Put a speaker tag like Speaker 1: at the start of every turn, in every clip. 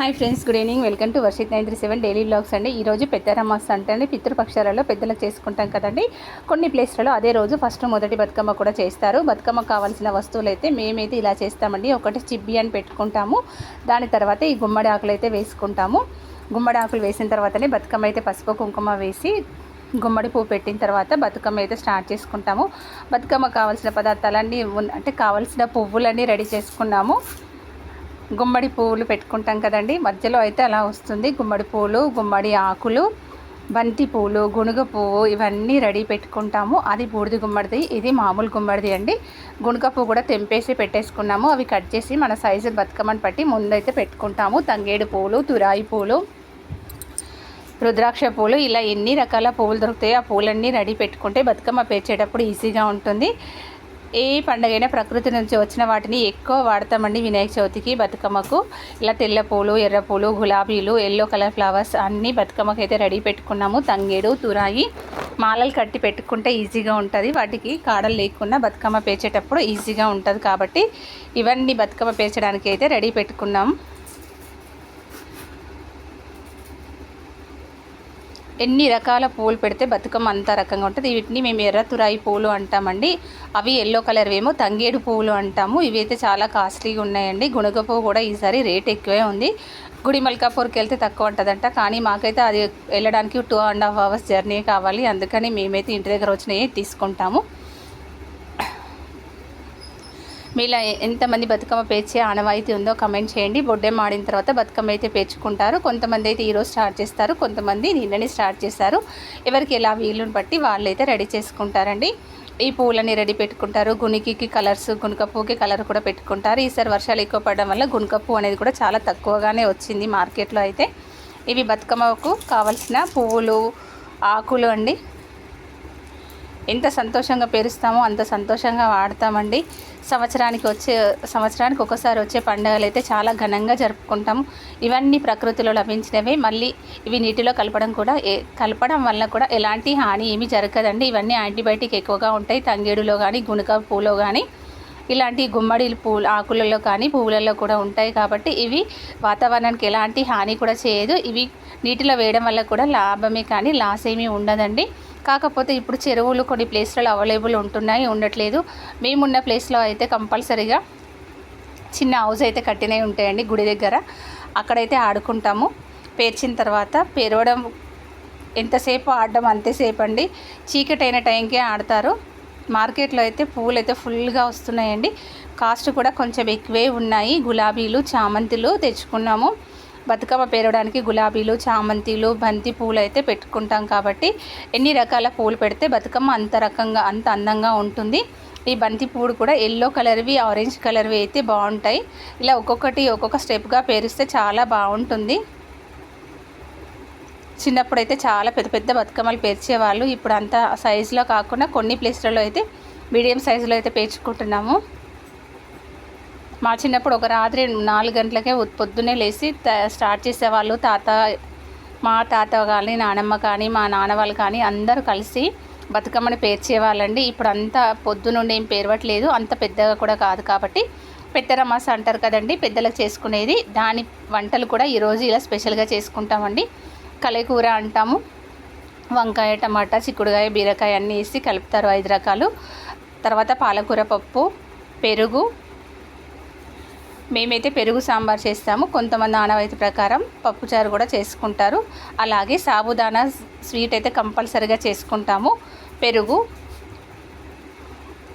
Speaker 1: Hi friends good evening. Welcome to Varshith nine three seven daily vlogs అండి. ఈరోజు పెద్దరమాస్ అంటే అండి పితృపక్షాలలో పెద్దలకు చేసుకుంటాం కదండి. కొన్ని ప్లేస్లలో అదే రోజు ఫస్ట్ మొదటి బతుకమ్మ కూడా చేస్తారు. బతుకమ్మ కావాల్సిన వస్తువులు అయితే మేమైతే ఇలా చేస్తామండి. ఒకటి చిబ్బి అని పెట్టుకుంటాము. దాని తర్వాత ఈ గుమ్మడి ఆకులు అయితే వేసుకుంటాము. గుమ్మడి ఆకులు వేసిన తర్వాతనే బతుకమ్మ అయితే పసుపు కుంకుమ వేసి గుమ్మడి పువ్వు పెట్టిన తర్వాత బతుకమ్మ అయితే స్టార్ట్ చేసుకుంటాము. బతుకమ్మ కావాల్సిన పదార్థాలన్నీ అంటే కావాల్సిన పువ్వులన్నీ రెడీ చేసుకున్నాము. గుమ్మడి పువ్వులు పెట్టుకుంటాం కదండి. మధ్యలో అయితే అలా వస్తుంది. గుమ్మడి పువ్వులు గుమ్మడి ఆకులు బంతి పువ్వులు గునుగ పువ్వు ఇవన్నీ రెడీ పెట్టుకుంటాము. అది బూడిద గుమ్మడిది ఇది మామూలు గుమ్మడిది అండి. గునుగ పువ్వు కూడా తెంపేసి పెట్టేసుకున్నాము. అవి కట్ చేసి మన సైజు బతుకమ్మని పట్టి ముందైతే పెట్టుకుంటాము. తంగేడు పువ్వులు తురాయి పువ్వులు రుద్రాక్ష పూలు ఇలా ఎన్ని రకాల పువ్వులు దొరుకుతాయి ఆ పూలన్నీ రెడీ పెట్టుకుంటే బతుకమ్మ పేర్చేటప్పుడు ఈజీగా ఉంటుంది. ఏ పండగైనా ప్రకృతి నుంచి వచ్చిన వాటిని ఎక్కువ వాడతామండి వినాయక చవితికి బతుకమ్మకు. ఇలా తెల్ల పూలు ఎర్ర పూలు గులాబీలు ఎల్లో కలర్ ఫ్లవర్స్ అన్నీ బతుకమ్మకి అయితే రెడీ పెట్టుకున్నాము. తంగేడు తురాయి మాలలు కట్టి పెట్టుకుంటే ఈజీగా ఉంటుంది. వాటికి కాడలు లేకుండా బతుకమ్మ పేర్చేటప్పుడు ఈజీగా ఉంటుంది కాబట్టి ఇవన్నీ బతుకమ్మ పేర్చడానికి అయితే రెడీ పెట్టుకున్నాం. ఎన్ని రకాల పూలు పెడితే బతుకమ్మ అంత రకంగా ఉంటుంది. వీటిని మేము ఎర్ర తురాయి పూలు అంటామండి. అవి ఎల్లో కలర్ ఏమో తంగేడు పువ్వులు అంటాము. ఇవైతే చాలా కాస్ట్లీగా ఉన్నాయండి. గుణగ పువ్వు కూడా ఈసారి రేట్ ఎక్కువే ఉంది. గుడి మల్కాపూర్కి వెళ్తే తక్కువ ఉంటుందంట. కానీ మాకైతే అది వెళ్ళడానికి two and half hours journey కావాలి. అందుకని మేమైతే ఇంటి దగ్గర వచ్చినవి తీసుకుంటాము. మీలో ఎంతమంది బతుకమ్మ పేర్చే ఆనవాయితీ ఉందో కమెంట్ చేయండి. బొడ్డెం ఆడిన తర్వాత బతుకమ్మ అయితే పేర్చుకుంటారు. కొంతమంది అయితే ఈరోజు స్టార్ట్ చేస్తారు. కొంతమంది నిన్ననే స్టార్ట్ చేస్తారు ఎవరికి ఎలా వీలుని బట్టి వాళ్ళైతే రెడీ చేసుకుంటారండి. ఈ పువ్వులని రెడీ పెట్టుకుంటారు. గునికికి కలర్స్ గునుక పువ్వుకి కలర్ కూడా పెట్టుకుంటారు. ఈసారి వర్షాలు ఎక్కువ పడడం వల్ల గునుక పువ్వు అనేది కూడా చాలా తక్కువగానే వచ్చింది మార్కెట్లో అయితే. ఇవి బతుకమ్మకు కావలసిన పువ్వులు ఆకులు అండి. ఎంత సంతోషంగా పేరుస్తామో అంత సంతోషంగా వాడతామండి సంవత్సరానికి వచ్చే సంవత్సరానికి ఒకసారి వచ్చే పండుగలు అయితే చాలా ఘనంగా జరుపుకుంటాము. ఇవన్నీ ప్రకృతిలో లభించినవి. మళ్ళీ ఇవి నీటిలో కలపడం కూడా ఏ- కలపడం వల్ల కూడా ఎలాంటి హాని ఏమీ జరగదండి. ఇవన్నీ యాంటీబయాటిక్ ఎక్కువగా ఉంటాయి. తంగేడులో కానీ గుణక పూలో కానీ ఇలాంటి గుమ్మడి పూలు ఆకులలో కానీ పువ్వులలో కూడా ఉంటాయి కాబట్టి ఇవి వాతావరణానికి ఎలాంటి హాని కూడా చేయదు. ఇవి నీటిలో వేయడం వల్ల కూడా లాభమే కానీ లాస్ ఏమీ ఉండదండి. కాకపోతే ఇప్పుడు చెరువులు కొన్ని ప్లేస్లలో అవైలబుల్ ఉంటున్నాయి ఉండట్లేదు. మేమున్న ప్లేస్లో అయితే కంపల్సరీగా చిన్న హౌస్ అయితే కట్టినవి ఉంటాయండి గుడి దగ్గర. అక్కడైతే ఆడుకుంటాము. పేర్చిన తర్వాత పేరవడం ఎంతసేపు ఆడడం అంతేసేపు అండి చీకటి అయిన టైంకే ఆడతారు. మార్కెట్లో అయితే పువ్వులు అయితే ఫుల్గా వస్తున్నాయండి. కాస్ట్ కూడా కొంచెం ఎక్కువే ఉన్నాయి. గులాబీలు చామంతులు తెచ్చుకున్నాము. బతుకమ్మ పేరవడానికి గులాబీలు చామంతిలు బంతి పూలు అయితే పెట్టుకుంటాం కాబట్టి ఎన్ని రకాల పూలు పెడితే బతుకమ్మ అంత రకంగా అంత అందంగా ఉంటుంది. ఈ బంతి పువ్వులు కూడా ఎల్లో కలర్వి ఆరెంజ్ కలర్వి అయితే బాగుంటాయి. ఇలా ఒక్కొక్కటి ఒక్కొక్క స్టెప్గా పేరిస్తే చాలా బాగుంటుంది. చిన్నప్పుడు అయితే చాలా పెద్ద పెద్ద బతుకమ్మలు పేర్చేవాళ్ళు ఇప్పుడు అంత సైజులో కాకుండా కొన్ని ప్లేస్లలో అయితే మీడియం సైజులో అయితే పేర్చుకుంటున్నాము. మా చిన్నప్పుడు ఒక రాత్రి నాలుగు గంటలకే పొద్దునే పొద్దున్నే లేచి స్టార్ట్ చేసేవాళ్ళు. తాత మా తాత కానీ నానమ్మ కానీ మా నాన్న వాళ్ళు కానీ అందరూ కలిసి బతుకమ్మని పేర్చేవాళ్ళండి. ఇప్పుడు అంతా పొద్దునుండి ఏం పేరవట్లేదు. అంత పెద్దగా కూడా కాదు కాబట్టి పెద్దరమాస అంటారు కదండి పెద్దలకు చేసుకునేది. దాని వంటలు కూడా ఈరోజు ఇలా స్పెషల్గా చేసుకుంటామండి. కలైకూర అంటాము వంకాయ టమాటా చిక్కుడుకాయ బీరకాయ అన్నీ వేసి కలుపుతారు ఐదు రకాలు. తర్వాత పాలకూర పప్పు పెరుగు మేమైతే పెరుగు సాంబార్ చేస్తాము. కొంతమంది ఆనవాయితీ ప్రకారం పప్పుచారు కూడా చేసుకుంటారు. అలాగే సాబుదానా స్వీట్ అయితే కంపల్సరీగా చేసుకుంటాము. పెరుగు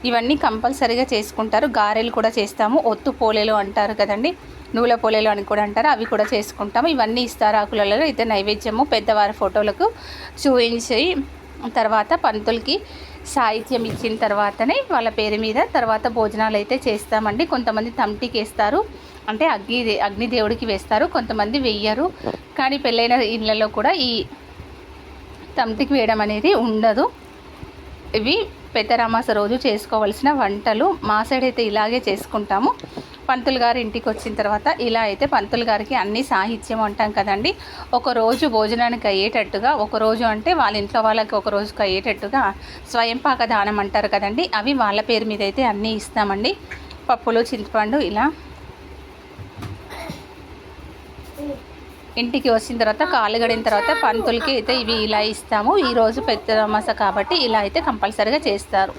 Speaker 1: ఇవన్నీ కంపల్సరీగా చేసుకుంటారు. గారెలు కూడా చేస్తాము. ఒత్తు పోలేలు అంటారు కదండి. నూల పోలేలు అని కూడా అంటారు. అవి కూడా చేసుకుంటాము. ఇవన్నీ ఇస్తారాకులలో అయితే నైవేద్యము పెద్దవారి ఫోటోలకు చూపించి తర్వాత పంతులకి సాహిత్యం ఇచ్చిన తర్వాతనే వాళ్ళ పేరు మీద తర్వాత భోజనాలు అయితే చేస్తామండి. కొంతమంది తమ్టికి వేస్తారు అంటే అగ్ని అగ్నిదేవుడికి వేస్తారు. కొంతమంది వెయ్యరు. కానీ పెళ్ళైన ఇళ్ళలో కూడా ఈ తమ్టికి వేయడం అనేది ఉండదు. ఇవి పెద్దరామాస రోజు చేసుకోవాల్సిన వంటలు. మా సైడ్ అయితే ఇలాగే చేసుకుంటాము. పంతులు గారు ఇంటికి వచ్చిన తర్వాత ఇలా అయితే పంతులు గారికి అన్ని సాహిత్యం అంటాం కదండి. ఒక రోజు భోజనానికి అయ్యేటట్టుగా ఒక రోజు అంటే వాళ్ళ ఇంట్లో వాళ్ళకి ఒక రోజుకి అయ్యేటట్టుగా స్వయంపాక దానం అంటారు కదండి. అవి వాళ్ళ పేరు మీద అయితే అన్నీ ఇస్తామండి. పప్పులు చింతపండు ఇలా ఇంటికి వచ్చిన తర్వాత కాలు గడిన తర్వాత పంతులకి అయితే ఇవి ఇలా ఇస్తాము. ఈరోజు పెద్ద అమాస కాబట్టి ఇలా అయితే కంపల్సరీగా చేస్తారు.